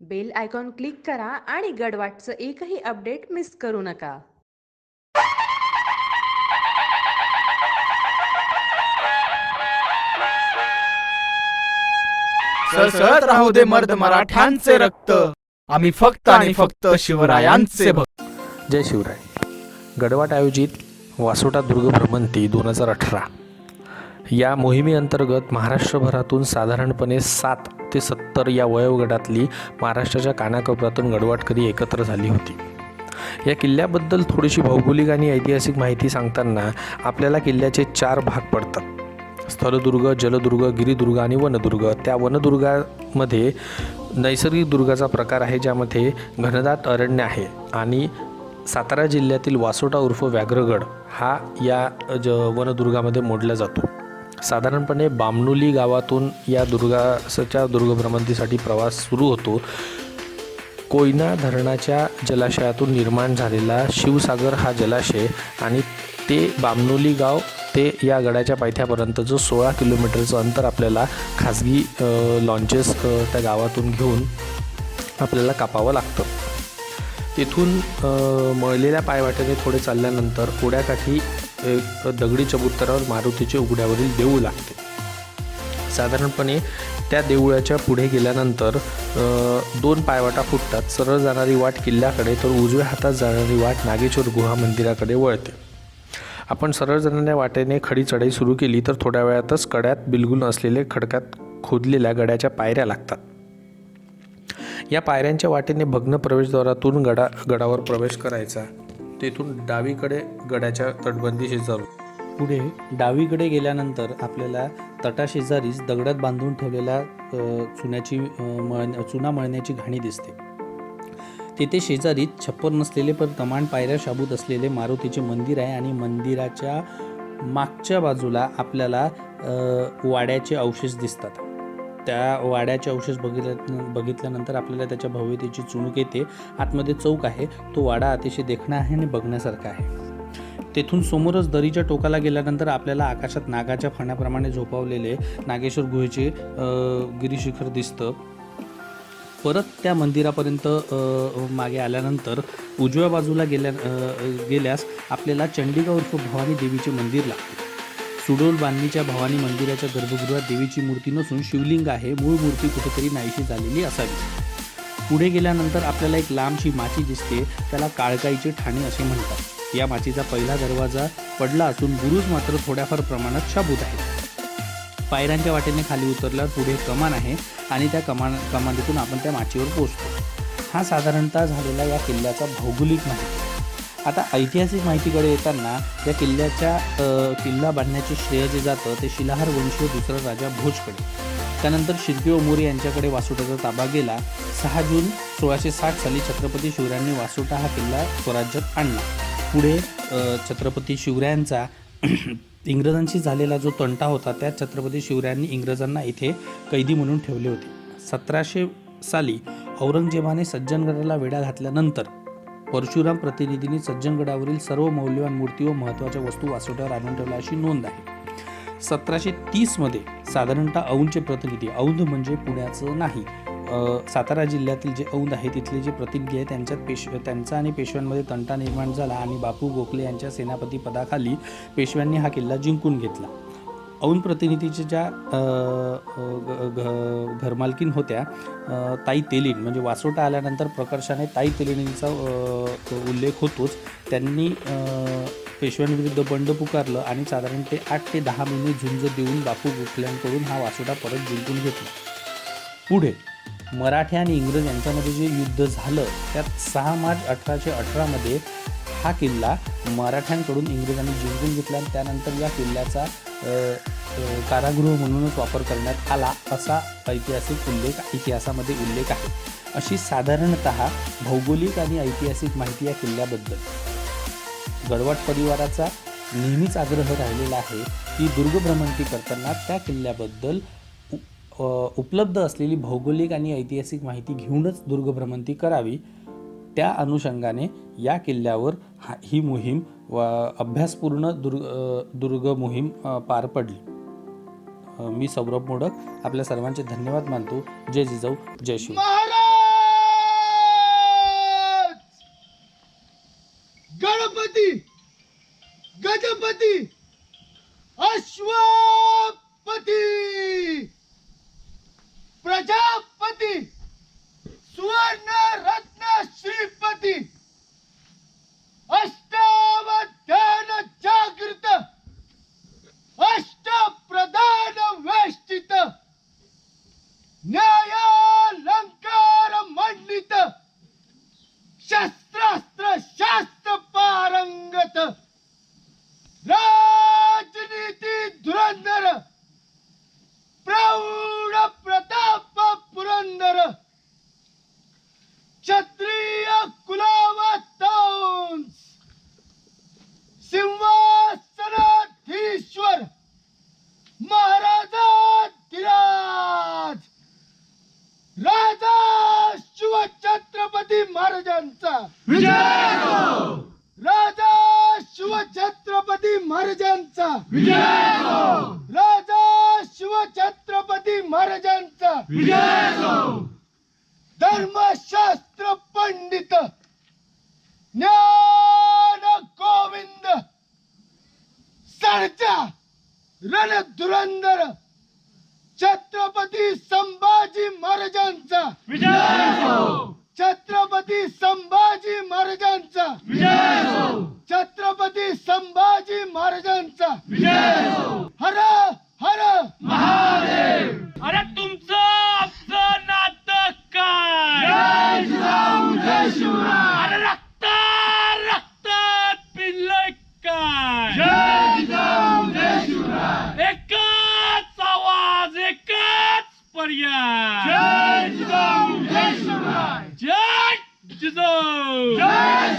Bell icon click करा आणि गडवाटचं एकही अपडेट मिस करू नका. सळसळत राहू दे मर्द मराठ्यांचे रक्त. आम्ही फक्त आणि फक्त शिवरायांचे भक्त. जय शिवराय. गडवाट आयोजित वासोटा दुर्ग भ्रमंती दोन हजार अठरा. या मोहिमेअंतर्गत महाराष्ट्रभरातून साधारणपणे सात ते सत्तर या वयोगटातली महाराष्ट्राच्या कानाकोपऱ्यातून गडवाटकरी एकत्र झाली होती. या किल्ल्याबद्दल थोडीशी भौगोलिक आणि ऐतिहासिक माहिती सांगताना आपल्याला किल्ल्याचे चार भाग पडतात. स्थलदुर्ग जलदुर्ग गिरिदुर्ग आणि वनदुर्ग. त्या वनदुर्गामध्ये नैसर्गिक दुर्गाचा प्रकार आहे ज्यामध्ये घनदाट अरण्य आहे आणि सातारा जिल्ह्यातील वासोटा उर्फ व्याघ्रगड हा या ज वनदुर्गामध्ये मोडला जातो. साधारणपणे बामनुली गावातून या दुर्गाच्या दुर्गभ्रमंतीसाठी प्रवास सुरू होतो. कोयना धरणाच्या जलाशयातून निर्माण झालेला शिवसागर हा जलाशय आणि ते बामनोली गाव ते या गडाच्या पायथ्यापर्यंत जो सोळा किलोमीटरचं अंतर आपल्याला खाजगी लॉन्चेस त्या गावातून घेऊन आपल्याला कापावं लागतं. तिथून मळलेल्या पायवाट्याने थोडे चालल्यानंतर उड्याकाठी एक दगडी चबुतरावर मारुतीचे उघड्यावरील देऊळ लागते. साधारणपणे त्या देवळाच्या पुढे गेल्यानंतर दोन पायवाटा फुटतात. सरळ जाणारी वाट किल्ल्याकडे तर उजव्या हातात जाणारी वाट नागेश्वर गुहा मंदिराकडे वळते. आपण सरळ जाणाऱ्या वाटेने खडी चढाई सुरू केली तर थोड्या वेळातच कड्यात बिलगुल असलेले खडकात खोदलेल्या गड्याच्या पायऱ्या लागतात. या पायऱ्यांच्या वाटेने भग्न प्रवेशद्वारातून गडा गडावर प्रवेश करायचा. तेथून डावीकडे गडाच्या तटबंदीशी जाऊ पुढे डावीकडे गेल्यानंतर आपल्याला तटाशेजारीच दगडात बांधून ठेवलेल्या चुन्याची अ, मळ चुना मळण्याची घाणी दिसते. तेथे शेजारीच छप्पर नसलेले पण कमांड पायऱ्या शाबूत असलेले मारुतीचे मंदिर आहे आणि मंदिराच्या मागच्या बाजूला आपल्याला वाड्याचे अवशेष दिसतात. त्या वाड्याचे अवशेष बघितल्या बघितल्यानंतर आपल्याला त्याच्या भव्यतेची चुणूक येते. आतमध्ये चौक आहे. तो वाडा अतिशय देखणा आहे आणि बघण्यासारखा आहे. तेथून समोरच दरीच्या टोकाला गेल्यानंतर आपल्याला आकाशात नागाच्या फण्याप्रमाणे झोपावलेले नागेश्वर गुहेचे गिरीशिखर दिसतं. परत त्या मंदिरापर्यंत मागे आल्यानंतर उजव्या बाजूला गेल्या गेल्यास आपल्याला चंडिका उर्फ भवानी देवीचे मंदिर लागते. सुडोल बांधणीच्या भवानी मंदिराच्या गर्भगृहात देवीची मूर्ती नसून शिवलिंग आहे. मूळ मूर्ती कुठेतरी नाहीशी झालेली असावी. पुढे गेल्यानंतर आपल्याला एक लांबशी माची दिसते. त्याला काळकाईचे ठाणे असे म्हणतात. या माचीचा पहिला दरवाजा पडला असून बुरुज मात्र थोड्याफार प्रमाणात शाबूत आहे. पायऱ्यांच्या वाटेने खाली उतरल्यावर पुढे कमान आहे आणि त्या कमान कमानीतून आपण त्या माचीवर पोचतो हा साधारणतः झालेला या किल्ल्याचा भौगोलिक माहिती आता ऐतिहासिक माहितीकडे येताना या किल्ल्याच्या किल्ला बांधण्याचे श्रेय जे जातं ते शिलाहार वंशीय दुसरा राजा भोजकडे. त्यानंतर शिर्के व मोरे यांच्याकडे वासोटाचा ताबा गेला. सहा जून सोळाशे साठ साली छत्रपती शिवरायांनी वासोटा हा किल्ला स्वराज्यात आणला. पुढे छत्रपती शिवरायांचा इंग्रजांशी झालेला जो तंटा होता त्या छत्रपती शिवरायांनी इंग्रजांना इथे कैदी म्हणून ठेवले होते. सतराशे साली औरंगजेबाने सज्जनगडाला वेढा घातल्यानंतर परशुराम प्रतिनिधींनी सज्जनगडावरील सर्व मौल्यवान मूर्ती व महत्त्वाच्या वस्तू वासोट्यावर आणून ठेवल्या अशी नोंद आहे. सतराशे तीसमध्ये साधारणतः औंधचे प्रतिनिधी औंध म्हणजे पुण्याचं नाही सातारा जिल्ह्यातील जे औंध आहे तिथले जे प्रतिनिधी आहे त्यांच्यात पेश त्यांचा आणि पेशव्यांमध्ये तंटा निर्माण झाला आणि बापू गोखले यांच्या सेनापती पदाखाली पेशव्यांनी हा किल्ला जिंकून घेतला. औन प्रतिनिधीच्या ज्या घरमालकीन होत्या ताई तेलीन म्हणजे वासोटा आल्यानंतर प्रकर्षाने ताई तेलिनींचा उल्लेख होतोच. त्यांनी पेशव्यांविरुद्ध बंड पुकारलं आणि साधारण ते आठ ते दहा महिने झुंज देऊन बापू गोखल्यांकडून हा वासोटा परत जिंकून घेतला. पुढे मराठी आणि इंग्रज यांच्यामध्ये जे युद्ध झालं त्यात सहा मार्च अठराशे अठरामध्ये हा किल्ला मराठ्यांकडून इंग्रजांनी जिंकून घेतला आणि त्यानंतर या किल्ल्याचा कारागृह म्हणूनच वापर करण्यात आला असा ऐतिहासिक उल्लेख इतिहासामध्ये उल्लेख आहे. अशी साधारणत भौगोलिक आणि ऐतिहासिक माहिती या किल्ल्याबद्दल. गडवाट परिवाराचा नेहमीच आग्रह राहिलेला आहे की दुर्गभ्रमंती करताना त्या किल्ल्याबद्दल उपलब्ध असलेली भौगोलिक आणि ऐतिहासिक माहिती घेऊनच दुर्गभ्रमंती करावी. त्या अनुषंगाने या किल्ल्यावर ही मोहीम व अभ्यासपूर्ण दुर्ग दुर्ग मोहीम पार पडली. मी सौरभ मोडक आपल्या सर्वांचे धन्यवाद मानतो. जय जिजाऊ जय शिव. गणपती! गजपती! अश्वपती! प्रजा Santi. महाराजांचा राजा शिवछत्रपती महाराजांचा. राजा शिवछत्रपती महाराजांचा. धर्मशास्त्र पंडित ज्ञान गोविंद सरचा रणधुरंदर छत्रपती संभाजी महाराजांचा छत्रपती संभाजी महाराजांचा. छत्रपती संभाजी महाराजांचा. हर हर अरे तुमचं आमचं नातं काय? अरे रक्त रक्तात पिल्लय काय? एकच आवाज एकच पर्याय. जय जिजाऊ जय